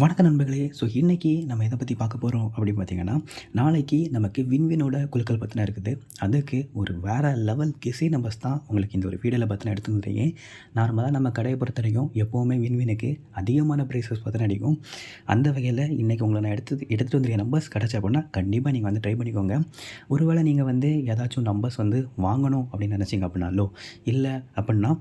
வணக்க நண்பர்களே. ஸோ இன்றைக்கி நம்ம எதை பற்றி பார்க்க போகிறோம் அப்படின்னு பார்த்தீங்கன்னா நாளைக்கு நமக்கு விண்வினோட குழுக்கள் பற்றின இருக்குது. அதுக்கு ஒரு வேறு லெவல் கிசை நம்பர்ஸ் தான் உங்களுக்கு இந்த ஒரு வீடியோவில் பற்றின எடுத்து நார்மலாக நம்ம கடையை பொறுத்த வரைக்கும் எப்போவுமே விண்வினுக்கு அதிகமான ப்ரைஸஸ் பற்றின அடிக்கும். அந்த வகையில் இன்றைக்கி உங்களை நான் எடுத்து எடுத்துகிட்டு வந்துருக்க நம்பர்ஸ் கிடச்ச அப்படின்னா கண்டிப்பாக நீங்கள் வந்து ட்ரை பண்ணிக்கோங்க. ஒருவேளை நீங்கள் வந்து ஏதாச்சும் நம்பர்ஸ் வந்து வாங்கணும் அப்படின்னு நினச்சிங்க அப்படின்னாலோ இல்லை அப்படின்னா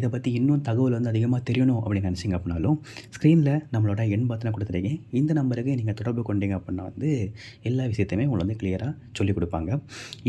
இதை பற்றி இன்னும் தகவல் வந்து அதிகமாக தெரியணும் அப்படின்னு நினச்சிங்க அப்படின்னாலும் ஸ்க்ரீனில் நம்ம நம்மளோட எண் பார்த்து கொடுத்துருக்கேன் இந்த நம்பருக்கு நீங்கள் தொடர்பு கொண்டீங்க அப்படின்னா வந்து எல்லா விஷயத்தையுமே உங்களை வந்து கிளியராக சொல்லிக் கொடுப்பாங்க.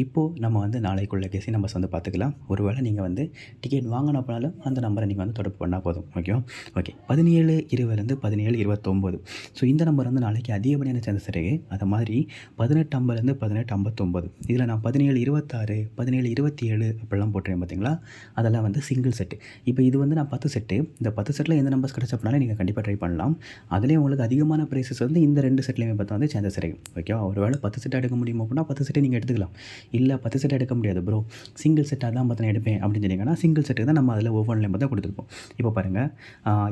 இப்போது நம்ம வந்து நாளைக்குள்ள கேசி நம்பர்ஸ் வந்து பார்த்துக்கலாம். ஒருவேளை நீங்கள் வந்து டிக்கெட் வாங்கின அப்படின்னாலும் அந்த நம்பரை நீங்கள் வந்து தொடர்பு பண்ணால் போதும். ஓகேவா ஓகே பதினேழு இருபதுலேருந்து பதினேழு இருபத்தொம்போது. ஸோ இந்த நம்பர் வந்து நாளைக்கு அதிகப்படியான சான்சஸ் இருக்குது அது மாதிரி பதினெட்டு ஐம்பதுலேருந்து பதினெட்டு ஐம்பத்தொம்போது. இதில் நான் பதினேழு இருபத்தாறு பதினேழு இருபத்தி ஏழு அப்படிலாம் போட்டுருக்கேன் பார்த்தீங்களா? அதெல்லாம் வந்து சிங்கிள் செட்டு இப்போ இது வந்து நான் பத்து செட்டு இந்த பத்து செட்டில் எந்த நம்பர்ஸ் கிடச்ச நீங்கள் கண்டிப்பாக ட்ரை பண்ணலாம். அதுலேயும் உங்களுக்கு அதிகமான ப்ரைஸஸ் வந்து இந்த ரெண்டு செட்லேயுமே பார்த்தா வந்து சான்சஸ் இருக்குது ஓகேவா ஒரு வேளை பத்து செட் எடுக்க முடியுமோ அப்படின்னா பத்து செட்டை நீங்கள் எடுத்துக்கலாம். இல்லை பத்து செட் எடுக்க முடியாது ப்ரோ சிங்கிள் செட்டாக தான் பார்த்து நான் எடுப்பேன் அப்படின்னு சொன்னீங்கன்னா சிங்கிள் செட்டு தான் நம்ம அதில் ஒவ்வொன்றிலையும் பார்த்தா கொடுத்துருப்போம். இப்போ பாருங்கள்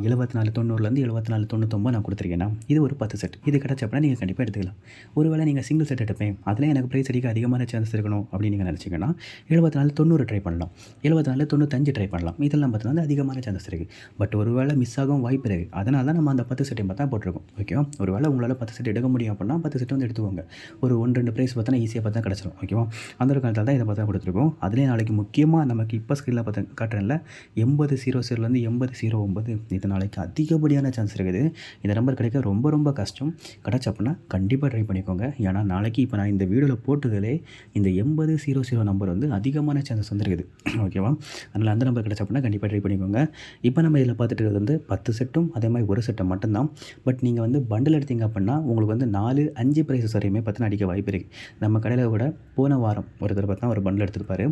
எழுபத்தி நாலு தொண்ணூறுலேருந்து எழுபத்தி நாலு தொண்ணூத்தொம்பது நான் கொடுத்துருக்கேன்னா இது ஒரு பத்து செட் இது கிடச்சப்படின்னா நீங்கள் கண்டிப்பாக எடுத்துக்கலாம். ஒருவேளை நீங்கள் சிங்கிள் செட் எடுப்பேன். அதில் எனக்கு ப்ரைஸ் அடிக்க அதிகமான சான்சஸ் இருக்கணும் அப்படின்னு நீங்கள் நினச்சிங்கன்னா எழுபத்தி நாலு தொண்ணூறு ட்ரை பண்ணலாம். எழுபத்தி நாலு தொண்ணூத்தஞ்சு ட்ரை பண்ணலாம். இதெல்லாம் பார்த்தீங்கன்னா அதிகமான சான்சஸ் இருக்குது பட் ஒருவேளை மிஸ் ஆகும் வாய்ப்பு இருக்குது அதனால தான் நம்ம அந்த பத்து செட்டையும் பார்த்தா போட்டிருக்கும். ஓகேவா ஒரு வேளை உங்களால் பத்து செட் எடுக்க முடியும் அப்படின்னா பத்து செட் வந்து எடுத்துக்கோங்க. ஒரு ஒன்று ரெண்டு ப்ரைஸ் பார்த்தா ஈஸியாக பார்த்தா கிடச்சிடும் ஓகேவா அந்த ஒரு காலத்தில் தான் இதை பார்த்தா கொடுத்துருக்கோம். அதுலேயே நாளைக்கு முக்கியமாக நமக்கு இப்போ ஸ்க்ரீனில் பார்த்து காட்டுறேன்ல எண்பது சீரோ சீரோலேருந்து எண்பது சீரோ ஒம்பது இது நாளைக்கு அதிகப்படியான சான்ஸ் இருக்குது. இந்த நம்பர் கிடைக்க ரொம்ப ரொம்ப கஷ்டம். கிடச்ச அப்படின்னா கண்டிப்பாக ட்ரை பண்ணிக்கோங்க. ஏன்னா நாளைக்கு இப்போ நான் இந்த வீடியோவில் போட்டதிலே இந்த எண்பது சீரோ சீரோ நம்பர் வந்து அதிகமான சான்சஸ் வந்துருக்குது. ஓகேவா அதனால் அந்த நம்பர் கிடச்ச அப்படின்னா கண்டிப்பாக ட்ரை பண்ணிக்கோங்க. இப்போ நம்ம இதில் பார்த்துட்டு இருக்கிறது வந்து பத்து செட்டும் அதே மாதிரி ஒரு செட்டும் மட்டும்தான். பட் நீங்கள் வந்து பண்டில் எடுத்தீங்க அப்படின்னா உங்களுக்கு வந்து நாலு அஞ்சு ப்ரைஸஸ் வரையுமே பார்த்தினா அடிக்க வாய்ப்பு இருக்குது நம்ம கடையில் கூட போன வாரம் ஒருத்தர் பார்த்தா ஒரு பண்டில் எடுத்திருப்பார்.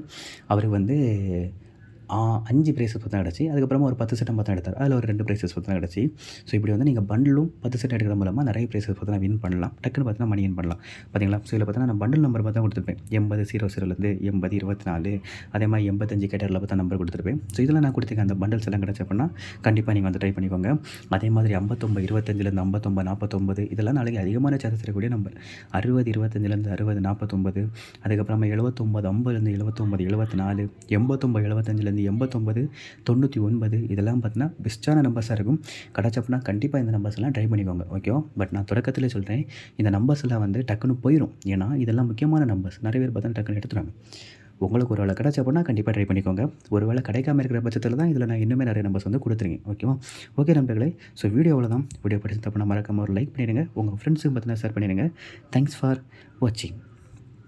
அவருக்கு வந்து அஞ்சு ப்ரைஸஸ் தான் கிடச்சி அதுக்கப்புறமா ஒரு பத்து செட்டம் பார்த்தா எடுத்தார் அதில் ஒரு ரெண்டு ப்ரைஸஸ் பார்த்தா கிடச்சி ஸோ இப்படி வந்து நீங்கள் பண்டிலும் பத்து செட் எடுக்கிற மூலமாக நிறைய ப்ரைஸஸ் பார்த்தா வின் பண்ணலாம். டக்குன்னு பார்த்தீங்கன்னா மணி வின் பண்ணலாம். பார்த்தீங்களா ஸோ இதில் பார்த்தீங்கன்னா நான் பண்டில் நம்பர் பார்த்தா கொடுத்துருப்பேன். எண்பது ஜீரோ ஜீரோலேருந்து எண்பது இருபத்தி நாலு. அதே மாதிரி எண்பத்தஞ்சு கேட்டரில் பார்த்தா நம்பர் கொடுத்துருப்பேன். ஸோ இதில் நான் கொடுத்துருக்கேன் அந்த பண்டில்ஸ் எல்லாம் கிடச்சி அப்படின்னா கண்டிப்பாக நீங்கள் வந்து ட்ரை பண்ணிக்கோங்க. அதே மாதிரி ஐம்பத்தொம்பது இருபத்தஞ்சிலேருந்து ஐம்பத்தொம்பது நாற்பத்தொம்பது இதெல்லாம் நாளைக்கு அதிகமான சார்ஜஸ் இருக்கக்கூடிய நம்பர் அறுபது இருபத்தஞ்சிலேருந்து அறுபது நாற்பத்தொம்பது அதுக்கப்புறமா எழுபத்தொம்பது ஐம்பதுலேருந்து எழுபத்தொம்பது எழுபத்தி நாலு. எண்பத்தொம்பது எழுபத்தஞ்சிலேருந்து எண்பத்தொம்பது தொண்ணூற்றி ஒன்பது இதெல்லாம் பார்த்தீங்கன்னா பெஸ்ட்டான நம்பர்ஸாக இருக்கும். கிடச்சப்பனா கண்டிப்பாக இந்த நம்பர்ஸ் எல்லாம் ட்ரை பண்ணிக்கோங்க ஓகேவா பட் நான் தொடக்கத்தில் சொல்கிறேன் இந்த நம்பர்ஸ் எல்லாம் வந்து டக்குன்னு போயிடும் ஏன்னா இதெல்லாம் முக்கியமான நம்பர்ஸ் நிறைய பேர் பார்த்தா டக்குன்னு எடுத்துறாங்க உங்களுக்கு ஒரு வேளை கிடச்ச அப்படின்னா கண்டிப்பாக ட்ரை பண்ணிக்கோங்க. ஒரு வேளை கிடைக்காம இருக்கிற பட்சத்தில் தான் இதில் நான் இன்னுமே நிறைய நம்பர்ஸ் வந்து கொடுத்துருங்க ஓகேவா ஓகே நண்பர்களே ஸோ வீடியோ அவ்வளோதான் வீடியோ படிச்சு தப்புனா மறக்காம ஒரு லைக் பண்ணிடுங்க. உங்கள் ஃப்ரெண்ட்ஸுக்கு பார்த்தீங்கன்னா ஷேர் பண்ணிடுங்க. தேங்க்ஸ் ஃபார் வாட்சிங்